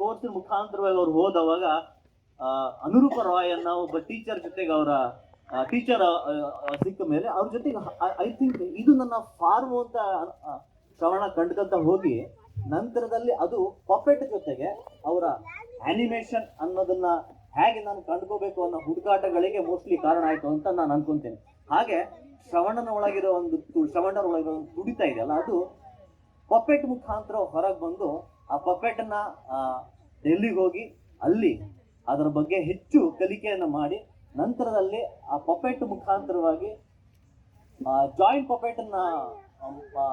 Course ಮುಖಾಂತರವಾಗಿ ಅವ್ರು ಹೋದವಾಗ ಅನುರೂಪ ರಾಯ್ ಅನ್ನೋ ಒಬ್ಬ ಟೀಚರ್ ಜೊತೆಗೆ ಅವರ ಟೀಚರ್ ಸಿಕ್ಕ ಮೇಲೆ ಅವ್ರ ಜೊತೆಗೆ ಐ ಥಿಂಕ್ ಇದು ನನ್ನ ಫಾರ್ಮ್ ಅಂತ ಶ್ರವಣ ಕಂಡ್ಕಂತ ಹೋಗಿ, ನಂತರದಲ್ಲಿ ಅದು ಪಪೆಟ್ ಜೊತೆಗೆ ಅವರ ಅನಿಮೇಷನ್ ಅನ್ನೋದನ್ನ ಹೇಗೆ ನಾನು ಕಂಡ್ಕೋಬೇಕು ಅನ್ನೋ ಹುಡುಕಾಟಗಳಿಗೆ ಮೋಸ್ಟ್ಲಿ ಕಾರಣ ಆಯ್ತು ಅಂತ ನಾನು ಅನ್ಕೊಂತೇನೆ. ಹಾಗೆ ಶ್ರವಣನ ಒಳಗಿರೋ ಒಂದು ಶ್ರವಣನ ಒಳಗಿರೋ ಒಂದು ತುಡಿತ ಇದೆಯಲ್ಲ, ಅದು ಪಪೆಟ್ ಮುಖಾಂತರ ಹೊರಗೆ ಬಂದು ಆ ಪಪೆಟ್ನ ಡೆಲ್ಲಿಗೆ ಹೋಗಿ ಅಲ್ಲಿ ಅದರ ಬಗ್ಗೆ ಹೆಚ್ಚು ಕಲಿಕೆಯನ್ನು ಮಾಡಿ ನಂತರದಲ್ಲಿ ಆ ಪಪೆಟ್ ಮುಖಾಂತರವಾಗಿ ಜಾಯಿಂಟ್ ಪಪೆಟ್ ಅನ್ನ ಆ,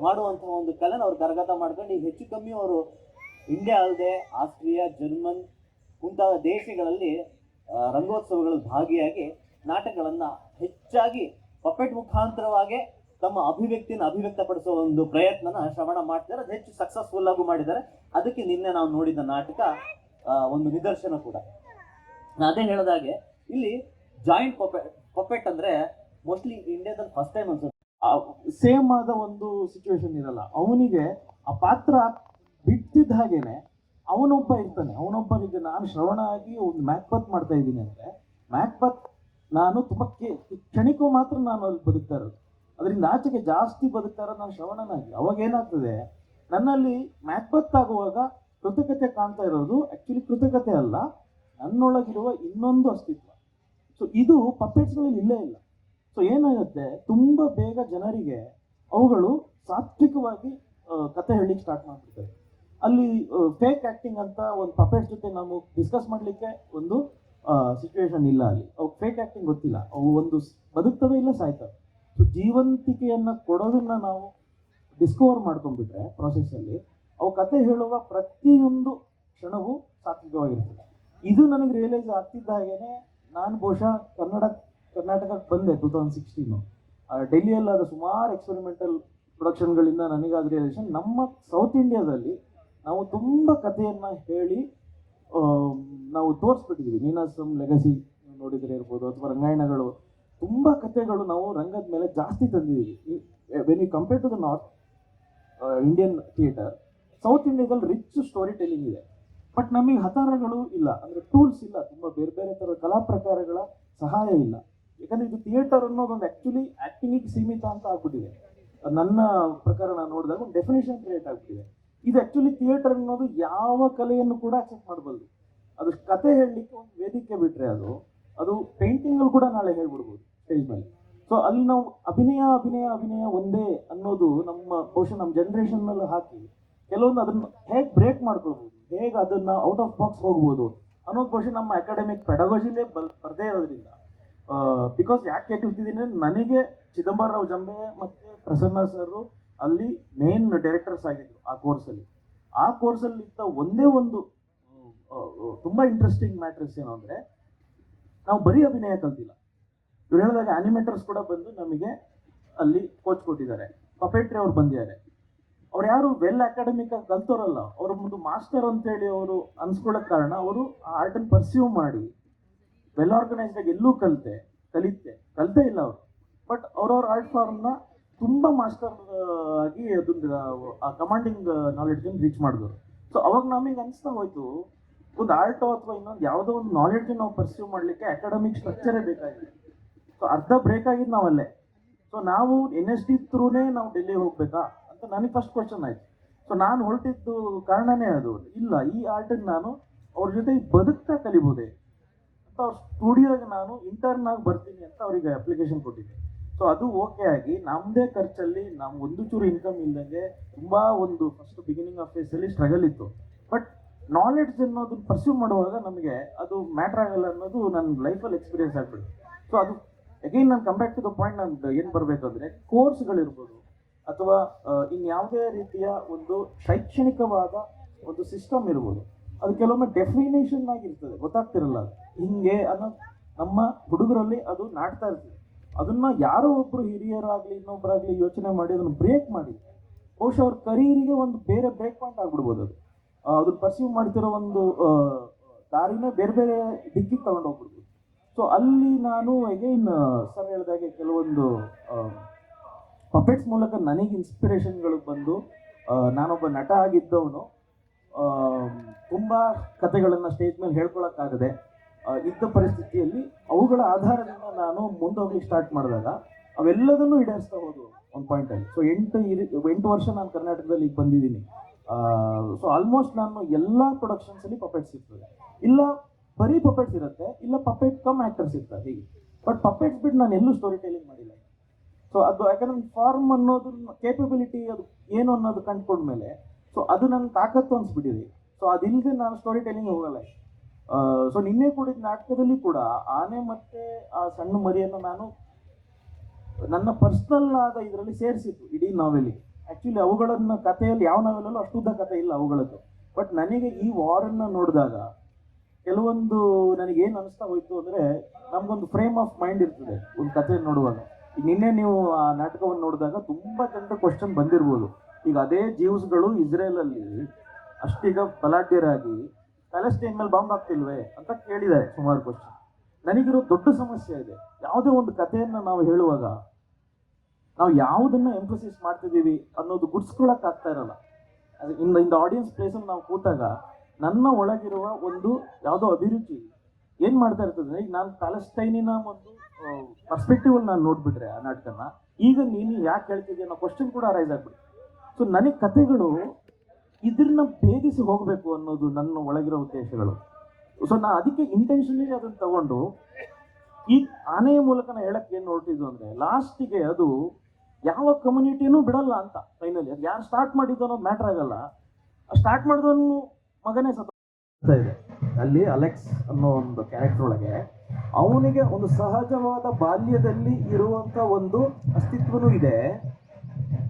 ಮಾಡುವಂತಹ ಒಂದು ಕಲೆನ ಅವರು ಕರಗತ ಮಾಡ್ಕೊಂಡು ಈಗ ಹೆಚ್ಚು ಕಮ್ಮಿ ಅವರು ಇಂಡಿಯಾ ಅಲ್ಲದೆ ಆಸ್ಟ್ರಿಯಾ ಜರ್ಮನ್ ಮುಂತಾದ ದೇಶಗಳಲ್ಲಿ ರಂಗೋತ್ಸವಗಳಲ್ಲಿ ಭಾಗಿಯಾಗಿ ನಾಟಕಗಳನ್ನು ಹೆಚ್ಚಾಗಿ ಪಪೆಟ್ ಮುಖಾಂತರವಾಗಿ ತಮ್ಮ ಅಭಿವ್ಯಕ್ತಿಯನ್ನು ಅಭಿವ್ಯಕ್ತಪಡಿಸುವ ಒಂದು ಪ್ರಯತ್ನನ ಶ್ರವಣ ಮಾಡ್ತಿದ್ದಾರೆ. ಅದು ಹೆಚ್ಚು ಸಕ್ಸಸ್ಫುಲ್ ಆಗು ಮಾಡಿದ್ದಾರೆ. ಅದಕ್ಕೆ ನಿನ್ನೆ ನಾವು ನೋಡಿದ ನಾಟಕ ಒಂದು ನಿದರ್ಶನ ಕೂಡ. ಅದೇ ಹೇಳಿದಾಗೆ ಇಲ್ಲಿ ಜಾಯಿಂಟ್ ಪೊಪೆಟ್ ಅಂದ್ರೆ ಮೋಸ್ಟ್ಲಿ ಇಂಡಿಯಾದಲ್ಲಿ ಫಸ್ಟ್ ಟೈಮ್ ಅನ್ಸುತ್ತೆ. ಸೇಮ್ ಆದ ಒಂದು ಸಿಚುವೇಶನ್ ಇರಲ್ಲ. ಅವನಿಗೆ ಆ ಪಾತ್ರ ಬಿಟ್ಟಿದ್ದ ಹಾಗೇನೆ, ಅವನೊಬ್ಬ ಇರ್ತಾನೆ. ಅವನೊಬ್ಬನಿಗೆ ನಾನು ಶ್ರವಣ ಆಗಿ ಒಂದು ಮ್ಯಾಕ್ಬತ್ ಮಾಡ್ತಾ ಇದ್ದೀನಿ ಅಂದ್ರೆ ಮ್ಯಾಕ್ಬತ್ ನಾನು ತುಂಬಾ ಕ್ಷಣಿಕ ಮಾತ್ರ ನಾನು ಅಲ್ಲಿ ಬದುಕ್ತಾ ಇರೋದು. ಅದರಿಂದ ಆಚೆಗೆ ಜಾಸ್ತಿ ಬದುಕ್ತಾ ಇರೋದು ನಾನು ಶ್ರವಣನಾಗಿ ಅವಾಗ ಏನಾಗ್ತದೆ? ನನ್ನಲ್ಲಿ ಮ್ಯಾಕ್ಬತ್ ಆಗುವಾಗ ಕೃತಕತೆ ಕಾಣ್ತಾ ಇರೋದು ಆ್ಯಕ್ಚುಲಿ ಕೃತಕತೆ ಅಲ್ಲ, ನನ್ನೊಳಗಿರುವ ಇನ್ನೊಂದು ಅಸ್ತಿತ್ವ. ಸೊ ಇದು ಪಪೆಟ್ಸ್ಗಳಲ್ಲಿ ಇಲ್ಲೇ ಇಲ್ಲ. ಸೊ ಏನಾಗುತ್ತೆ? ತುಂಬ ಬೇಗ ಜನರಿಗೆ ಅವುಗಳು ಸಾತ್ವಿಕವಾಗಿ ಕತೆ ಹೇಳಲಿಕ್ಕೆ ಸ್ಟಾರ್ಟ್ ಮಾಡ್ಬಿಡ್ತಾರೆ ಅಲ್ಲಿ ಫೇಕ್ ಆಕ್ಟಿಂಗ್ ಅಂತ ಒಂದು ಪಪೆಟ್ ಜೊತೆ ನಾವು ಡಿಸ್ಕಸ್ ಮಾಡಲಿಕ್ಕೆ ಒಂದು ಸಿಚುವೇಶನ್ ಇಲ್ಲ ಅಲ್ಲಿ. ಅವು ಫೇಕ್ ಆಕ್ಟಿಂಗ್ ಗೊತ್ತಿಲ್ಲ. ಅವು ಒಂದು ಬದುಕ್ತವೆ ಇಲ್ಲ ಸಾಯ್ತವೆ. ಸೊ ಜೀವಂತಿಕೆಯನ್ನು ಕೊಡೋದನ್ನು ನಾವು ಡಿಸ್ಕವರ್ ಮಾಡ್ಕೊಂಡ್ಬಿಟ್ರೆ process-ಅಲ್ಲಿ ಅವು ಕತೆ ಹೇಳುವ ಪ್ರತಿಯೊಂದು ಕ್ಷಣವೂ ಸಾತ್ವಿಕವಾಗಿರ್ತದೆ. ಇದು ನನಗೆ ರಿಯಲೈಸ್ ಆಗ್ತಿದ್ದ ಹಾಗೇನೆ ನಾನು ಬಹುಶಃ ಕನ್ನಡ, ಕರ್ನಾಟಕಕ್ಕೆ ಬಂದೆ ಟೂ ತೌಸಂಡ್ ಸಿಕ್ಸ್ಟೀನು ಡೆಲ್ಲಿಯಲ್ಲಾದ ಸುಮಾರು ಎಕ್ಸ್ಪೆರಿಮೆಂಟಲ್ ಪ್ರೊಡಕ್ಷನ್ಗಳಿಂದ ನನಗಾದ ರಿಯಲೈಸೇಷನ್ ನಮ್ಮ ಸೌತ್ ಇಂಡಿಯಾದಲ್ಲಿ ನಾವು ತುಂಬ ಕಥೆಯನ್ನು ಹೇಳಿ ನಾವು ತೋರಿಸ್ಬಿಟ್ಟಿದ್ದೀವಿ ನೀನಾಸಂ ಲೆಗಸಿ ನೋಡಿದರೆ ಇರ್ಬೋದು, ಅಥವಾ ರಂಗಾಯಣಗಳು ತುಂಬ ಕಥೆಗಳು ನಾವು ರಂಗದ ಮೇಲೆ ಜಾಸ್ತಿ ತಂದಿದ್ದೀವಿ. When you compare to the north Indian theatre south ಇಂಡಿಯಾದಲ್ಲಿ ರಿಚ್ ಸ್ಟೋರಿ ಟೆಲ್ಲಿಂಗ್ ಇದೆ. ಬಟ್ ನಮಗೆ ಹತಾರಗಳು ಇಲ್ಲ. ಅಂದರೆ ಟೂಲ್ಸ್ ಇಲ್ಲ. ತುಂಬ ಬೇರೆ ಬೇರೆ ಥರದ ಕಲಾ ಪ್ರಕಾರಗಳ ಸಹಾಯ ಇಲ್ಲ. ಯಾಕಂದರೆ ಇದು ಥಿಯೇಟರ್ ಅನ್ನೋದೊಂದು ಆ್ಯಕ್ಚುಲಿ ಆ್ಯಕ್ಟಿಂಗಿಗೆ ಸೀಮಿತ ಅಂತ ಆಗ್ಬಿಟ್ಟಿದೆ. ನನ್ನ ಪ್ರಕಾರ ನಾನು ನೋಡಿದಾಗ ಒಂದು ಡೆಫಿನೇಷನ್ ಕ್ರಿಯೇಟ್ ಆಗ್ಬಿಟ್ಟಿದೆ. ಇದು ಆ್ಯಕ್ಚುಲಿ ಥಿಯೇಟರ್ ಅನ್ನೋದು ಯಾವ ಕಲೆಯನ್ನು ಕೂಡ ಅಕ್ಸೆಪ್ಟ್ ಮಾಡಬಲ್ದು ಅದು ಕತೆ ಹೇಳಲಿಕ್ಕೆ ಒಂದು ವೇದಿಕೆ ಬಿಟ್ಟರೆ ಅದು ಅದು ಪೇಂಟಿಂಗಲ್ಲಿ ಕೂಡ ನಾಳೆ ಹೇಳ್ಬಿಡ್ಬೋದು ಸ್ಟೇಜ್ ಮೇಲೆ. ಸೊ ಅಲ್ಲಿ ನಾವು ಅಭಿನಯ ಅಭಿನಯ ಅಭಿನಯ ಒಂದೇ ಅನ್ನೋದು ನಮ್ಮ ಬಹುಶಃ ನಮ್ಮ ಜನ್ರೇಷನ್ನಲ್ಲಿ ಹಾಕಿ ಕೆಲವೊಂದು ಅದನ್ನ ಹೇಗೆ ಬ್ರೇಕ್ ಮಾಡ್ಕೊಳ್ಬೋದು, ಹೇಗೆ ಅದನ್ನ ಔಟ್ ಆಫ್ ಬಾಕ್ಸ್ ಹೋಗ್ಬೋದು ಅನ್ನೋದು ಬಹುಶಃ ನಮ್ಮ ಅಕಾಡೆಮಿಕ್ ಪೆಡಗೋಜಿಲೇ ಬಲ್ ಬರದೇ ಇರೋದ್ರಿಂದ. ಬಿಕಾಸ್ ಯಾಕೆ ಹೇಳ್ತಿದ್ದೀನಿ ನನಗೆ ಚಿದಂಬರರಾವ್ ಜಂಬೆ ಮತ್ತೆ ಪ್ರಸನ್ನ ಸರ್ ಅಲ್ಲಿ ಮೇನ್ ಡೈರೆಕ್ಟರ್ಸ್ ಆಗಿದ್ರು ಆ ಕೋರ್ಸಲ್ಲಿ ಆ ಕೋರ್ಸಲ್ಲಿ ಇದ್ದ ಒಂದೇ ಒಂದು ತುಂಬಾ ಇಂಟ್ರೆಸ್ಟಿಂಗ್ ಮ್ಯಾಟ್ರಸ್ ಏನು ಅಂದ್ರೆ ನಾವು ಬರೀ ಅಭಿನಯ ಕಲ್ತಿಲ್ಲ ಇವ್ರು ಹೇಳಿದಾಗ ಆನಿಮೇಟರ್ಸ್ ಕೂಡ ಬಂದು ನಮಗೆ ಅಲ್ಲಿ ಕೋಚ್ ಕೊಟ್ಟಿದ್ದಾರೆ. ಪಪೆಟ್ರಿ ಅವ್ರು ಬಂದಿದ್ದಾರೆ. ಅವ್ರು ಯಾರು ವೆಲ್ ಅಕಾಡೆಮಿಕ್ ಆಗಿ ಕಲ್ತೋರಲ್ಲ ಅವ್ರ ಒಂದು ಮಾಸ್ಟರ್ ಅಂತೇಳಿ ಅವರು ಅನ್ಸ್ಕೊಳ್ಳೋಕ್ ಕಾರಣ ಅವರು ಆ ಆರ್ಟನ್ನು ಪರ್ಸ್ಯೂ ಮಾಡಿ ವೆಲ್ ಆರ್ಗನೈಸ್ಡ್ ಎಲ್ಲೂ ಕಲಿತೆ ಕಲಿತೆ, ಕಲಿತೇ ಇಲ್ಲ ಅವರು. ಬಟ್ ಅವ್ರವ್ರ ಆರ್ಟ್ ಫಾರ್ಮ್ನ ತುಂಬ ಮಾಸ್ಟರ್ ಆಗಿ ಅದೊಂದು, ಆ ಕಮಾಂಡಿಂಗ್ ನಾಲೆಡ್ಜನ್ನು ರೀಚ್ ಮಾಡಿದ್ರು ಸೊ ಅವಾಗ ನಮಗೆ ಅನಿಸ್ತಾ ಹೋಯ್ತು ಒಂದು ಆರ್ಟ್ ಅಥವಾ ಇನ್ನೊಂದು ಯಾವುದೋ ಒಂದು ನಾಲೆಡ್ಜ್ ನಾವು ಪರ್ಸ್ಯೂ ಮಾಡಲಿಕ್ಕೆ ಅಕಾಡೆಮಿಕ್ ಸ್ಟ್ರಕ್ಚರೇ ಬೇಕಾಗಿದೆ. ಸೊ ಅರ್ಧ ಬ್ರೇಕ್ ಆಗಿದ್ದು ನಾವಲ್ಲೇ. ಸೊ ನಾವು ಎನ್ ಎಸ್ ಡಿ ಥ್ರೂನೇ ನಾವು ಡೆಲ್ಲಿ ಹೋಗ್ಬೇಕಾ? ಅಂತ ನನಗೆ ಫಸ್ಟ್ ಕ್ವಶನ್ ಆಯ್ತು. ಸೊ ನಾನು ಹೊರಟಿದ್ದು ಕಾರಣನೇ ಅದು. ಇಲ್ಲ, ಈ ಆರ್ಟನ್ನು ನಾನು ಅವ್ರ ಜೊತೆ ಬದುಕ್ತಾ ಕಲಿಬೋದೆ ಅಂತ ಅವ್ರ ಸ್ಟುಡಿಯೋಗೆ ನಾನು ಇಂಟರ್ನ್ ಆಗಿ ಬರ್ತೀನಿ ಅಂತ ಅವರಿಗೆ ಅಪ್ಲಿಕೇಶನ್ ಕೊಟ್ಟಿದ್ದೆ. ಸೊ ಅದು ಓಕೆ ಆಗಿ ನಮ್ಮದೇ ಖರ್ಚಲ್ಲಿ ನಾವು ಒಂದು ಚೂರು ಇನ್ಕಮ್ ಇಲ್ದಂಗೆ ತುಂಬಾ ಒಂದು ಫಸ್ಟ್ ಬಿಗಿನಿಂಗ್ ಆಫ್ ಫೇಸಲ್ಲಿ ಸ್ಟ್ರಗಲ್ ಇತ್ತು. ಬಟ್ ನಾಲೆಡ್ಜ್ ಅನ್ನೋದನ್ನ ಪರ್ಸ್ಯೂ ಮಾಡುವಾಗ ನಮಗೆ ಅದು ಮ್ಯಾಟ್ರ್ ಆಗಲ್ಲ ಅನ್ನೋದು ನನ್ನ ಲೈಫಲ್ಲಿ ಎಕ್ಸ್ಪೀರಿಯನ್ಸ್ ಆಗ್ಬಿಡುತ್ತೆ. ಸೊ ಅದು ಅಗೈನ್ ನಾನು come back to the point ನಾನು ಏನು ಬರಬೇಕಂದ್ರೆ ಕೋರ್ಸ್ಗಳಿರ್ಬೋದು ಅಥವಾ ಇನ್ಯಾವುದೇ ರೀತಿಯ ಒಂದು ಶೈಕ್ಷಣಿಕವಾದ ಒಂದು ಸಿಸ್ಟಮ್ ಇರ್ಬೋದು. ಅದು ಕೆಲವೊಮ್ಮೆ ಡೆಫಿನೇಷನ್ ಆಗಿರ್ತದೆ, ಗೊತ್ತಾಗ್ತಿರಲ್ಲ ಹಿಂಗೆ ಅನ್ನೋ ನಮ್ಮ ಹುಡುಗರಲ್ಲಿ ಅದು ನಾಟ್ತಾ ಇರ್ತದೆ. ಅದನ್ನ ಯಾರೋ ಒಬ್ಬರು ಹಿರಿಯರಾಗಲಿ ಇನ್ನೊಬ್ಬರಾಗ್ಲಿ ಯೋಚನೆ ಮಾಡಿ, ಅದನ್ನು ಬ್ರೇಕ್ ಮಾಡಿ, ಬಹುಶಃ ಅವ್ರ ಕರಿಯರಿಗೆ ಒಂದು ಬೇರೆ ಬ್ರೇಕ್ ಪಾಯಿಂಟ್ ಆಗ್ಬಿಡ್ಬೋದು ಅದು. ಅದನ್ನ ಪರ್ಸೀವ್ ಮಾಡ್ತಿರೋ ಒಂದು ದಾರಿನೇ ಬೇರೆ ಬೇರೆ ದಿಕ್ಕಿಗೆ ತಗೊಂಡು ಹೋಗ್ಬಿಡ್ತು. ಸೊ ಅಲ್ಲಿ ನಾನು ಅಗೈನ್ ಸರ್ ಹೇಳಿದಾಗೆ ಕೆಲವೊಂದು ಪಪೆಟ್ಸ್ ಮೂಲಕ ನನಗೆ ಇನ್ಸ್ಪಿರೇಷನ್ಗಳು ಬಂದು ನಾನೊಬ್ಬ ನಟ ಆಗಿದ್ದವನು. ತುಂಬ ಕತೆಗಳನ್ನು ಸ್ಟೇಜ್ ಮೇಲೆ ಹೇಳ್ಕೊಳಕ್ಕಾಗದೆ ಇದ್ದ ಪರಿಸ್ಥಿತಿಯಲ್ಲಿ ಅವುಗಳ ಆಧಾರದಿಂದ ನಾನು ಮುಂದೋಗಿ ಸ್ಟಾರ್ಟ್ ಮಾಡಿದಾಗ ಅವೆಲ್ಲದನ್ನೂ ಈಡೇರಿಸ್ತಾ ಹೋದು ಒಂದು ಪಾಯಿಂಟಲ್ಲಿ ಸೊ ಎಂಟು ಎಂಟು ವರ್ಷ ನಾನು ಕರ್ನಾಟಕದಲ್ಲಿ ಈಗ ಬಂದಿದ್ದೀನಿ. ಸೊ ಆಲ್ಮೋಸ್ಟ್ ನಾನು ಎಲ್ಲ ಪ್ರೊಡಕ್ಷನ್ಸಲ್ಲಿ ಪಪೆಟ್ಸ್ ಇರ್ತದೆ. ಇಲ್ಲ ಬರೀ ಪಪೆಟ್ಸ್ ಇರುತ್ತೆ, ಇಲ್ಲ ಪಪೆಟ್ ಕಮ್ ಆ್ಯಕ್ಟರ್ಸ್ ಇರ್ತದೆ ಹೀಗೆ. ಬಟ್ ಪಪೆಟ್ಸ್ ಬಿಟ್ಟು ನಾನು ಎಲ್ಲೂ ಸ್ಟೋರಿ ಟೆಲಿಂಗ್ ಮಾಡಿಲ್ಲ. ಸೊ ಅದು ಯಾಕಂದ್ರೆ ಫಾರ್ಮ್ ಅನ್ನೋದು ಕೇಪಬಿಲಿಟಿ ಅದು ಏನು ಅನ್ನೋದು ಕಂಡುಕೊಂಡ್ಮೇಲೆ ಸೊ ಅದು ನನ್ನ ತಾಕತ್ತು ಅನ್ಸ್ಬಿಟ್ಟಿದೆ. ಸೊ ಅದಿಲ್ಲದೆ ನಾನು ಸ್ಟೋರಿ ಟೆಲಿಂಗ್ ಹೋಗಲ್ಲ ಸೊ ನಿನ್ನೆ ಕೂಡಿದ ನಾಟಕದಲ್ಲಿ ಕೂಡ ಆನೆ ಮತ್ತೆ ಆ ಸಣ್ಣ ಮರಿಯನ್ನು ನಾನು ನನ್ನ ಪರ್ಸ್ನಲ್ ಆದ ಇದರಲ್ಲಿ ಸೇರಿಸಿದ್ದು ಇಡೀ ನಾವೆಲಿಗೆ ಆ್ಯಕ್ಚುಲಿ ಅವುಗಳನ್ನ ಕಥೆಯಲ್ಲಿ ಯಾವ ನಾವೆಲ್ಲೂ ಅಷ್ಟುದ್ದ ಕಥೆ ಇಲ್ಲ ಅವುಗಳದ್ದು. ಬಟ್ ನನಗೆ ಈ ವಾರನ್ನ ನೋಡಿದಾಗ ಕೆಲವೊಂದು ನನಗೆ ಏನು ಅನಿಸ್ತಾ ಹೋಯ್ತು ಅಂದರೆ ನಮಗೊಂದು ಫ್ರೇಮ್ ಆಫ್ ಮೈಂಡ್ ಇರ್ತದೆ ಒಂದು ಕಥೆ ನೋಡುವಾಗ. ನಿನ್ನೆ ನೀವು ಆ ನಾಟಕವನ್ನು ನೋಡಿದಾಗ ತುಂಬ ಜನರ ಕ್ವಶನ್ ಬಂದಿರ್ಬೋದು. ಈಗ ಅದೇ ಜೀವ್ಸ್ಗಳು ಇಸ್ರೇಲಲ್ಲಿ ಅಷ್ಟೀಗ ಬಲಾಢ್ಯರಾಗಿ ಪ್ಯಾಲೆಸ್ಟೈನ್ ಮೇಲೆ ಬಾಂಬ್ ಹಾಕ್ತಿಲ್ವೇ ಅಂತ ಕೇಳಿದ್ದಾರೆ ಸುಮಾರು ಕ್ವಶನ್ ನನಗಿರೋ ದೊಡ್ಡ ಸಮಸ್ಯೆ ಇದೆ. ಯಾವುದೇ ಒಂದು ಕಥೆಯನ್ನು ನಾವು ಹೇಳುವಾಗ ನಾವು ಯಾವುದನ್ನು ಎಂಫಸಿಸ್ ಮಾಡ್ತಿದ್ದೀವಿ ಅನ್ನೋದು ಗುಡ್ಸ್ಕೊಳಕ್ ಆಗ್ತಾ ಇರಲ್ಲ. ಅದು ಇನ್ ಆಡಿಯನ್ಸ್ ಪ್ಲೇಸಲ್ಲಿ ನಾವು ಕೂತಾಗ ನನ್ನ ಒಳಗಿರುವ ಒಂದು ಯಾವುದೋ ಅಭಿರುಚಿ ಏನು ಮಾಡ್ತಾ ಇರ್ತದೆ? ಈಗ ನಾನು ಪ್ಯಾಲೆಸ್ಟೈನಿನ ಒಂದು ಪರ್ಸ್ಪೆಕ್ಟಿವ್ ನಾನು ನೋಡಿಬಿಟ್ರೆ ಆ ನಾಟಕನ, ಈಗ ನೀನು ಯಾಕೆ ಹೇಳ್ತಿದ್ಯಾ ಅನ್ನೋ ಕ್ವಶನ್ ಕೂಡ ರೈಸ್ ಆಗ್ಬಿಡುತ್ತೆ. ಸೊ ನನಗೆ ಕಥೆಗಳು ಇದನ್ನ ಭೇದಿಸಿ ಹೋಗಬೇಕು ಅನ್ನೋದು ನನ್ನ ಒಳಗಿರೋ ಉದ್ದೇಶಗಳು. ಸೊ ನಾ ಅದಕ್ಕೆ ಇಂಟೆನ್ಷನಲಿ ಅದನ್ನ ತಗೊಂಡು ಈ ಆನೆಯ ಮೂಲಕ ನಾ ಹೇಳಕ್ ಏನ್ ಹೊರಟಿದ್ದು ಅಂದ್ರೆ ಲಾಸ್ಟಿಗೆ ಅದು ಯಾವ ಕಮ್ಯುನಿಟಿನೂ ಬಿಡಲ್ಲ ಅಂತ ಫೈನಲಿ ಅದು ಯಾರು ಸ್ಟಾರ್ಟ್ ಮಾಡಿದ್ದು ಅನ್ನೋದು ಮ್ಯಾಟ್ರ್ ಆಗಲ್ಲ. ಸ್ಟಾರ್ಟ್ ಮಾಡಿದವನು ಮಗನೇ ಸತ್ತ ಇದೆ. ಅಲ್ಲಿ ಅಲೆಕ್ಸ್ ಅನ್ನೋ ಒಂದು ಕ್ಯಾರೆಕ್ಟರ್ ಒಳಗೆ ಅವನಿಗೆ ಒಂದು ಸಹಜವಾದ ಬಾಲ್ಯದಲ್ಲಿ ಇರುವಂತ ಒಂದು ಅಸ್ತಿತ್ವನೂ ಇದೆ.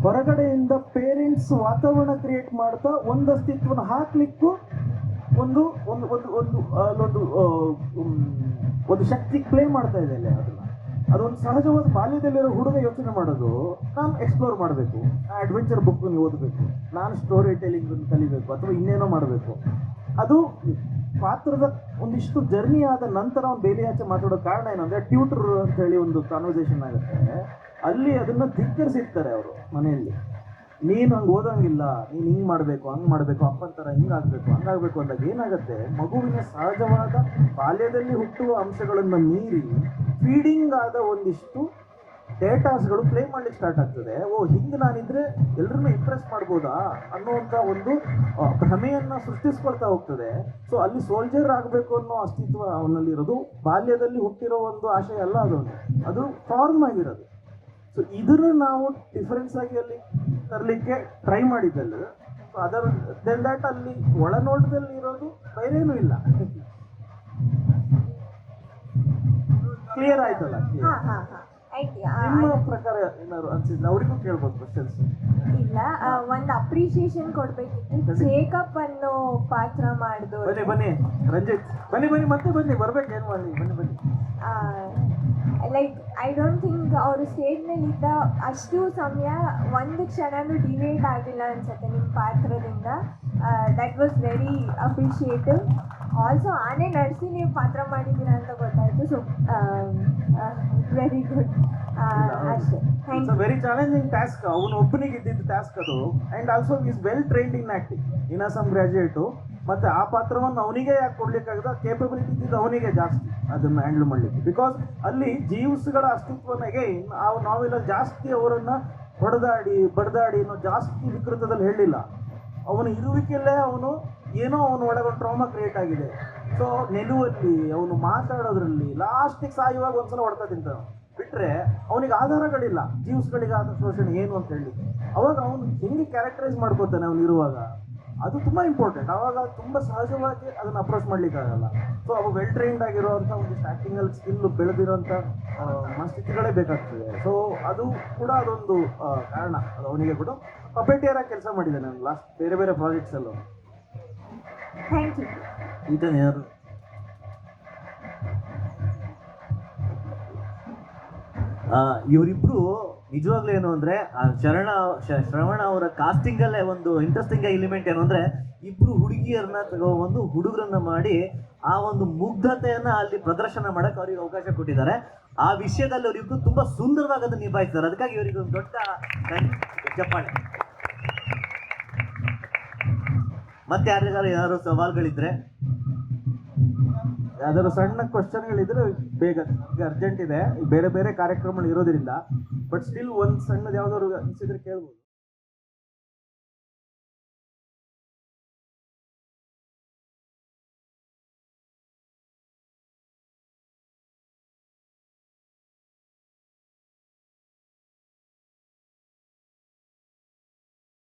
ಹೊರಗಡೆಯಿಂದ ಪೇರೆಂಟ್ಸ್ ವಾತಾವರಣ ಕ್ರಿಯೇಟ್ ಮಾಡ್ತಾ ಒಂದು ಅಸ್ತಿತ್ವನ ಹಾಕ್ಲಿಕ್ಕೂ ಒಂದು ಒಂದು ಒಂದು ಒಂದು ಅಲ್ಲೊಂದು ಒಂದು ಶಕ್ತಿ ಪ್ಲೇ ಮಾಡ್ತಾ ಇದೆ ಅಲ್ಲಿ ಅದನ್ನ ಅದೊಂದು ಸಹಜವಾದ ಬಾಲ್ಯದಲ್ಲಿರೋ ಹುಡುಗ ಯೋಚನೆ ಮಾಡೋದು, ನಾನು ಎಕ್ಸ್ಪ್ಲೋರ್ ಮಾಡಬೇಕು. ಅಡ್ವೆಂಚರ್ ಬುಕ್ ಓದಬೇಕು. ನಾನು ಸ್ಟೋರಿ ಟೆಲಿಂಗ್ ಕಲಿಬೇಕು ಅಥವಾ ಇನ್ನೇನೋ ಮಾಡಬೇಕು. ಅದು ಪಾತ್ರದ ಒಂದಿಷ್ಟು ಜರ್ನಿ ಆದ ನಂತರ ಅವ್ನು ಬೇಲಿ ಆಚೆ ಮಾತಾಡೋ ಕಾರಣ ಏನಂದ್ರೆ ಟ್ಯೂಟರ್ ಅಂತ ಹೇಳಿ ಒಂದು ಕಾನ್ವರ್ಸೇಷನ್ ಆಗುತ್ತೆ. ಅಲ್ಲಿ ಅದನ್ನ ಧಿಕ್ಕರಿಸಿರ್ತಾರೆ ಅವರು ಮನೆಯಲ್ಲಿ. ನೀನು ಹಂಗೆ ಓದಂಗಿಲ್ಲ, ನೀನು ಹಿಂಗೆ ಮಾಡಬೇಕು, ಹಂಗೆ ಮಾಡಬೇಕು, ಅಪ್ಪನ ಥರ ಹಿಂಗಾಗಬೇಕು ಹಂಗಾಗಬೇಕು ಅಂದಾಗ ಏನಾಗುತ್ತೆ? ಮಗುವಿನ ಸಹಜವಾದ ಬಾಲ್ಯದಲ್ಲಿ ಹುಟ್ಟುವ ಅಂಶಗಳನ್ನು ಮೀರಿ ಫೀಡಿಂಗ್ ಆದ ಒಂದಿಷ್ಟು ಡೇಟಾಸ್ಗಳು ಪ್ಲೇ ಮಾಡ್ಲಿಕ್ಕೆ ಸ್ಟಾರ್ಟ್ ಆಗ್ತದೆ. ಓ, ಹಿಂಗೆ ನಾನಿದ್ರೆ ಎಲ್ಲರನ್ನೂ ಇಂಪ್ರೆಸ್ ಮಾಡ್ಬೋದಾ ಅನ್ನುವಂಥ ಒಂದು ಭ್ರಮೆಯನ್ನು ಸೃಷ್ಟಿಸ್ಕೊಳ್ತಾ ಹೋಗ್ತದೆ. ಸೊ ಅಲ್ಲಿ ಸೋಲ್ಜರ್ ಆಗಬೇಕು ಅನ್ನೋ ಅಸ್ತಿತ್ವ ಅವನಲ್ಲಿರೋದು. ಬಾಲ್ಯದಲ್ಲಿ ಹುಟ್ಟಿರೋ ಒಂದು ಆಶಯ ಅಲ್ಲ ಅದೊಂದು. ಅದು ಫಾರ್ಮ್ ಆಗಿರೋದು. ಸೊ ಇದನ್ನು ನಾವು ಡಿಫರೆನ್ಸ್ ಆಗಿ ಅಲ್ಲಿ ತರಲಿಕ್ಕೆ ಟ್ರೈ ಮಾಡಿದ್ದಲ್ಲ. ಸೊ ಅದರ ದೆನ್ ದಟ್ ಅಲ್ಲಿ ಒಳನೋಟದಲ್ಲಿ ಇರೋದು ಬೇರೇನೂ ಇಲ್ಲ. ಕ್ಲಿಯರ್ ಆಯ್ತಲ್ಲ? ಹಾ ಹಾ ಹಾ. ಆಯ್ತು ಆ, ನಿಮ್ಮ ಪ್ರಕಾರ ಏನಾದ್ರು ಅನ್ಸಿದ್ರೆ? ಅವರಿಗೂ ಕೇಳ್ಬೋದು ಕ್ವಶನ್ಸ್ ಇಲ್ಲ ಆ, ಒಂದ್ ಅಪ್ರಿಸಿಯೇಷನ್ ಕೊಡ್ಬೇಕಿತ್ತು. ಜೇಕಪ್ ಅನ್ನೋ ಪಾತ್ರ ಮಾಡಿದ್ರು ಬನ್ನಿ ಬನ್ನಿ. ರಂಜಿತ್ ಬನ್ನಿ ಬನ್ನಿ ಮತ್ತೆ ಬನ್ನಿ. ಬರ್ಬೇಕು ಏನು ಮಾಡಿ ಬನ್ನಿ ಬನ್ನಿ. ಲೈಕ್ ಐ ಡೋಂಟ್ ಥಿಂಕ್ ಅವರು ಸ್ಟೇಜ್ ಅಷ್ಟು ಸಮಯ ಒಂದು ಕ್ಷಣನೂ ಡಿವೇಟ್ ಆಗಿಲ್ಲ ಅನ್ಸುತ್ತೆ ನಿಮ್ಮ ಪಾತ್ರದಿಂದ. That was very appreciative also ಆನೆ ನಡೆಸಿ ನೀವು ಪಾತ್ರ ಮಾಡಿದ್ದೀರಾ ಅಂತ ಗೊತ್ತಾಯಿತು. ಸೊ ವೆರಿ ಗುಡ್ ಅಷ್ಟೇ. ಇಟ್ಸ್ ವೆರಿ ಚಾಲೆಂಜಿಂಗ್ ಟಾಸ್ಕ್ ಅವನು ಒಬ್ಬನಿಗೆ ಇದ್ದಿದ್ದು ಟಾಸ್ಕ್ ಅದು and also is well trained in acting in some graduate ಮತ್ತೆ ಆ ಪಾತ್ರವನ್ನು ಅವನಿಗೆ ಯಾಕೆ ಕೊಡ್ಲಿಕ್ಕಾಗದ? ಕೇಪಬಿಲಿಟಿ ಇದ್ದಿದ್ದು ಅವನಿಗೆ ಜಾಸ್ತಿ ಅದನ್ನು ಹ್ಯಾಂಡಲ್ ಮಾಡಲಿಕ್ಕೆ. ಬಿಕಾಸ್ ಅಲ್ಲಿ ಜೀವ್ಸ್ಗಳ ಅಸ್ತಿತ್ವನಾಗೆ ಆ ನಾವೆಲ್ಲ ಜಾಸ್ತಿ ಅವರನ್ನು ಹೊಡೆದಾಡಿ, ಬಡದಾಡಿ ಅನ್ನೋ ಜಾಸ್ತಿ ವಿಕೃತದಲ್ಲಿ ಹೇಳಿಲ್ಲ. ಅವನ ಇರುವಿಕೆಯಲ್ಲೇ ಅವನು ಏನೋ ಅವನು ಒಳಗೊಂಡು ಟ್ರಾಮಾ ಕ್ರಿಯೇಟ್ ಆಗಿದೆ. ಸೊ ನೆಲುವಲ್ಲಿ, ಅವನು ಮಾತಾಡೋದ್ರಲ್ಲಿ ಲಾಸ್ಟಿಗೆ ಸಾಯುವಾಗ ಒಂದ್ಸಲ ಹೊಡೆತ ತಿಂತಾನೆ ಬಿಟ್ರೆ ಅವನಿಗೆ ಆಧಾರಗಳಿಲ್ಲ. ಜೀವ್ಸ್ಗಳಿಗೆ ಆದ ಶೋಷಣೆ ಏನು ಅಂತ ಹೇಳಿ. ಅವಾಗ ಅವನು ಹೆಂಗೆ ಕ್ಯಾರೆಕ್ಟರೈಸ್ ಮಾಡ್ಕೋತಾನೆ ಅವನು ಇರುವಾಗ? ಅದು ತುಂಬ ಇಂಪಾರ್ಟೆಂಟ್ ಅವಾಗ ತುಂಬ ಸಹಜವಾಗಿ ಅದನ್ನ ಅಪ್ರೋಚ್ ಮಾಡ್ಲಿಕ್ಕಾಗಲ್ಲ. ಸೊ ಅವು ವೆಲ್ ಟ್ರೈನ್ಡ್ ಆಗಿರುವಂಥ ಒಂದು ಸ್ಟಾರ್ಟಿಂಗಲ್ಲಿ ಸ್ಕಿಲ್ ಬೆಳೆದಿರೋಂಥ ಆ, ಮನಸ್ಥಿತಿಗಳೇ ಬೇಕಾಗ್ತದೆ. ಸೊ ಅದು ಕೂಡ ಅದೊಂದು ಕಾರಣ. ಅದು ಅವನಿಗೆ ಕೂಡ ಪಪೆಟಿಯರ ಕೆಲಸ ಮಾಡಿದೆ ನಾನು. ಲಾಸ್ಟ್ ಬೇರೆ ಬೇರೆ ಪ್ರಾಜೆಕ್ಟ್ಸಲ್ಲೂ ಥ್ಯಾಂಕ್ ಯು ಈತನ ಯಾರು? ಆ, ಇವರಿಬ್ರು ನಿಜವಾಗ್ಲೂ ಏನು ಅಂದ್ರೆ ಶರಣ ಶ್ರವಣ ಅವರ ಕಾಸ್ಟಿಂಗ್ ಅಲ್ಲೇ ಒಂದು ಇಂಟ್ರೆಸ್ಟಿಂಗ್ ಎಲಿಮೆಂಟ್ ಏನು ಅಂದ್ರೆ, ಇಬ್ರು ಹುಡುಗಿಯರನ್ನ ತಗೊಂಡು ಹುಡುಗರನ್ನ ಮಾಡಿ ಆ ಒಂದು ಮುಗ್ಧತೆಯನ್ನ ಅಲ್ಲಿ ಪ್ರದರ್ಶನ ಮಾಡಕ್ ಅವ್ರಿಗೆ ಅವಕಾಶ ಕೊಟ್ಟಿದ್ದಾರೆ. ಆ ವಿಷಯದಲ್ಲಿ ಅವರಿಬ್ರು ತುಂಬಾ ಸುಂದರವಾಗಿ ಅದನ್ನ ನಿಭಾಯಿಸ್ತಾರೆ. ಅದಕ್ಕಾಗಿ ಇವರಿಗೆ ಒಂದು ದೊಡ್ಡ ಚಪ್ಪಾಳೆ ಮತ್ತೆ ಯಾರಿಗಾರು ಏನಾದ್ರು ಸವಾಲ್ಗಳಿದ್ರೆ? ಯಾವ್ದಾದ್ರು ಸಣ್ಣ ಕ್ವಶನ್ಗಳಿದ್ರೆ ಬೇಗ ಅರ್ಜೆಂಟ್ ಇದೆ. ಬೇರೆ ಬೇರೆ ಕಾರ್ಯಕ್ರಮಗಳು ಇರೋದ್ರಿಂದ ಬಟ್ ಸ್ಟಿಲ್ ಒಂದು ಸಣ್ಣದು ಯಾವ್ದಾದ್ರು ಅನಿಸಿದ್ರೆ ಕೇಳ್ಬೋದು.